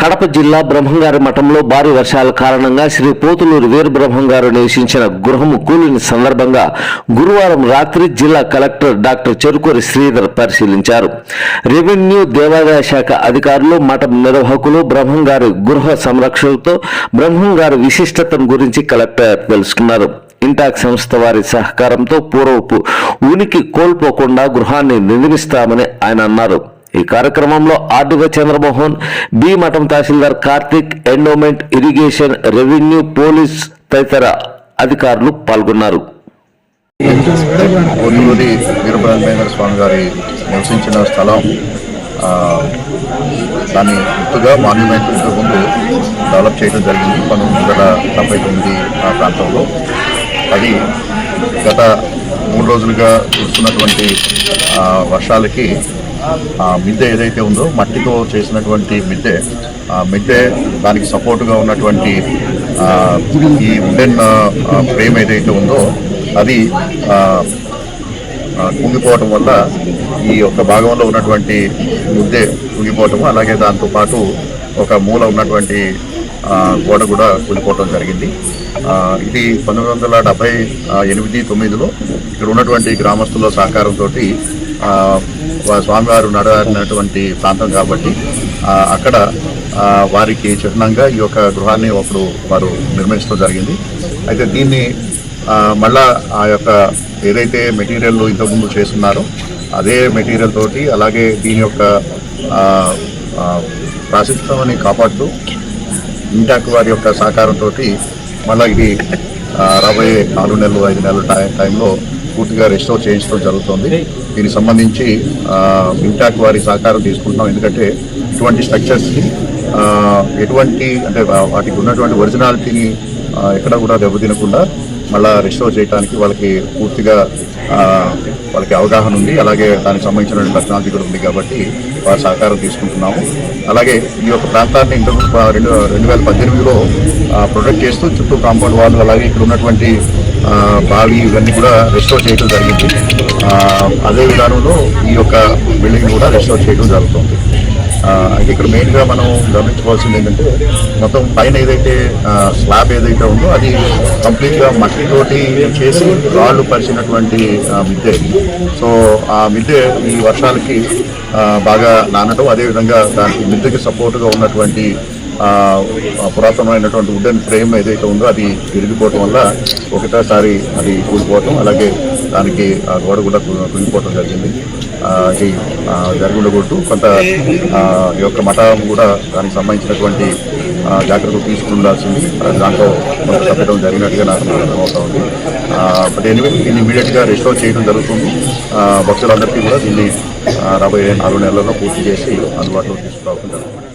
కడప జిల్లా బ్రహ్మంగారి మఠంలో భారీ వర్షాల కారణంగా శ్రీ పోతులూరు వీర బ్రహ్మంగారు నివసించిన గృహము కూలిన సందర్భంగా గురువారం రాత్రి జిల్లా కలెక్టర్ డాక్టర్ చెరుకూరి శ్రీధర్ పరిశీలించారు. రెవెన్యూ దేవాదాయ శాఖ అధికారులు మఠం నిర్వాహకులు బ్రహ్మంగారి గృహ సంరక్షణతో బ్రహ్మంగారి విశిష్టతను గురించి కలెక్టర్ తెలుసుకున్నారు. ఇంటాక్ సంస్థ వారి సహకారంతో పూర్వపు ఉనికి కోల్పోకుండా గృహాన్ని నిర్మిస్తామని ఆయన అన్నారు. ఈ కార్యక్రమంలో RDO Chandramohan B Matham tahsildar Karthik endowment irrigation revenue police తదితర అధికారులు పాల్గొన్నారు. పొన్నూరి వీరబ్రహ్మేంద్ర స్వామి గారి నివసించిన స్థలం దాన్ని గుర్తుగా మాన్యుమెంట్ ముందు డెవలప్ చేయడం జరిగింది. పంతొమ్మిది వందల డెబ్బై తొమ్మిది ఆ ప్రాంతంలో. అది గత మూడు రోజులుగా కురుస్తున్నటువంటి వర్షాలకి మిద్దె ఏదైతే ఉందో మట్టితో చేసినటువంటి మిద్దె ఆ మిద్దె దానికి సపోర్టుగా ఉన్నటువంటి ఈ వుడెన్ ఫ్రేమ్ ఏదైతే ఉందో అది కుంగిపోవటం వల్ల ఈ యొక్క భాగంలో ఉన్నటువంటి ముద్దె కుంగిపోవటం అలాగే దాంతో పాటు ఒక మూల ఉన్నటువంటి గోడ కూడా కూలిపోవటం జరిగింది. ఇది పంతొమ్మిది వందల డెబ్బై ఎనిమిది తొమ్మిదిలో ఇక్కడ ఉన్నటువంటి గ్రామస్తుల సహకారంతో స్వామివారు నడవారినటువంటి ప్రాంతం కాబట్టి అక్కడ వారికి చిహ్నంగా ఈ యొక్క గృహాన్ని ఒకడు వారు నిర్మించడం జరిగింది. అయితే దీన్ని మళ్ళా ఆ యొక్క ఏదైతే మెటీరియల్ ఇంతకుముందు చేస్తున్నారో అదే మెటీరియల్ తోటి అలాగే దీని యొక్క ఆ, ప్రాశస్త్యాన్ని కాపాడుతూ ఇంటాక్ వారి యొక్క సహకారంతో మళ్ళీ ఇది రాబోయే నాలుగు నెలలు ఐదు నెలల టైంలో పూర్తిగా రెస్టోర్ చేయించడం జరుగుతుంది. దీనికి సంబంధించి ఇంటాక్ వారి సహకారం తీసుకుంటున్నాం. ఎందుకంటే ఇటువంటి స్ట్రక్చర్స్కి ఎటువంటి అంటే వాటికి ఉన్నటువంటి ఒరిజినాలిటీని ఎక్కడ కూడా దెబ్బతినకుండా మళ్ళీ రెస్టోర్ చేయడానికి వాళ్ళకి పూర్తిగా వాళ్ళకి అవగాహన ఉంది. అలాగే దానికి సంబంధించిన టెక్నాలజీ కూడా ఉంది కాబట్టి వారి సహకారం తీసుకుంటున్నాము. అలాగే ఈ యొక్క ప్రాంతాన్ని ఇంటర్ రెండు రెండు వేల పద్దెనిమిదిలో ప్రొటెక్ట్ చేస్తూ చుట్టూ కాంపౌండ్ వాళ్ళు అలాగే ఇక్కడ ఉన్నటువంటి బావి ఇవన్నీ కూడా రెస్టోర్ చేయడం జరిగింది. అదే విధానంలో ఈ యొక్క బిల్డింగ్ కూడా రెస్టోర్ చేయడం జరుగుతుంది. అయితే ఇక్కడ మెయిన్గా మనం గమనించుకోవాల్సింది ఏంటంటే మొత్తం పైన ఏదైతే స్లాబ్ ఏదైతే ఉందో అది కంప్లీట్గా మట్టితోటి చేసి రాళ్ళు పరిచినటువంటి ఆ, మిద్దె. సో ఆ మిద్దె ఈ వర్షాలకి బాగా నానటం అదేవిధంగా దానికి మిద్దెకి సపోర్ట్గా ఉన్నటువంటి పురాతనమైనటువంటి వుడెన్ ఫ్రేమ్ ఏదైతే ఉందో అది విరిగిపోవటం వల్ల ఒకటేసారి అది కూలిపోవటం అలాగే దానికి ఆ గోడ కూడా కు- కుంగిపోవటం జరిగింది. ఆ, ఇది కొంత ఈ యొక్క మఠం కూడా దానికి సంబంధించినటువంటి జాగ్రత్తలు తీసుకుండాల్సింది. దాంట్లో తప్పడం జరిగినట్టుగా నాకు అర్థమవుతా ఉంది. బట్ ఎనివే దీన్ని ఇమీడియట్గా రిస్టోర్ చేయడం జరుగుతుంది. భక్తులందరికీ కూడా దీన్ని రాబోయే నాలుగు నెలల్లో పూర్తి చేసి అందుబాటులో తీసుకురావడం జరుగుతుంది.